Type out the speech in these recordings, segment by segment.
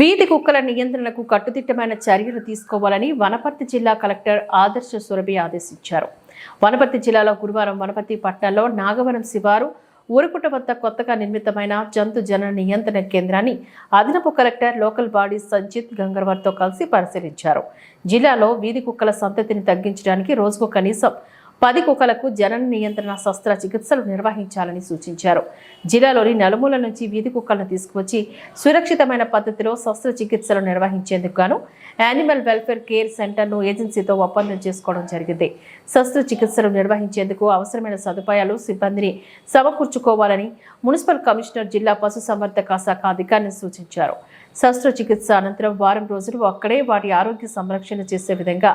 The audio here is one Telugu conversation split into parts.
వీధి కుక్కల నియంత్రణకు కట్టుదిట్టమైన చర్యలు తీసుకోవాలని వనపర్తి జిల్లా కలెక్టర్ ఆదర్శ సురభి ఆదేశించారు. వనపర్తి జిల్లాలో గురువారం వనపర్తి పట్టణంలో నాగవరం శివారు ఊరుకుట వద్ద కొత్తగా నిర్మితమైన జంతు జన నియంత్రణ కేంద్రాన్ని అదనపు కలెక్టర్ లోకల్ బాడీ సంజిత్ గంగర్వర్తో కలిసి పరిశీలించారు. జిల్లాలో వీధి కుక్కల సంతతిని తగ్గించడానికి రోజుకు కనీసం పది కుక్కలకు జనన నియంత్రణ శస్త్రచికిత్సలు నిర్వహించాలని సూచించారు. జిల్లాలోని నలుమూల నుంచి వీధి కుక్కలను తీసుకువచ్చి సురక్షితమైన పద్ధతిలో శస్త్రచికిత్సలు నిర్వహించేందుకు గాను యానిమల్ వెల్ఫేర్ కేర్ సెంటర్ను ఏజెన్సీతో ఒప్పందం చేసుకోవడం జరిగింది. శస్త్రచికిత్సలు నిర్వహించేందుకు అవసరమైన సదుపాయాలు సిబ్బందిని సమకూర్చుకోవాలని మున్సిపల్ కమిషనర్ జిల్లా పశుసంవర్ధక శాఖ అధికారిని సూచించారు. శస్త్రచికిత్స అనంతరం వారం రోజులు అక్కడే వాటి ఆరోగ్య సంరక్షణ చేసే విధంగా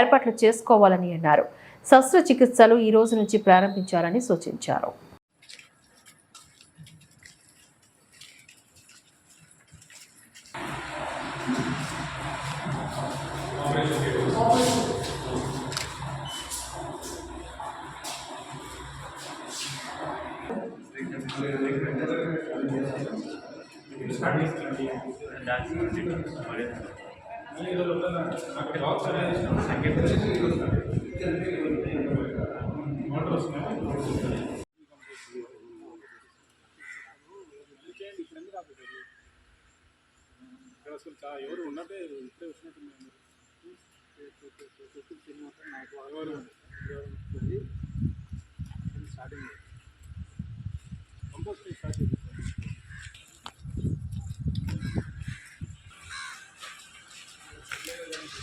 ఏర్పాట్లు చేసుకోవాలని అన్నారు. శస్త్రచికిత్సలు ఈ రోజు నుంచి ప్రారంభించాలని సూచించారు. ఇక్కడ అసలు ఎవరు ఉన్నదే ఇప్పుడే వచ్చినట్టు నాకు అలవాటు ఉంది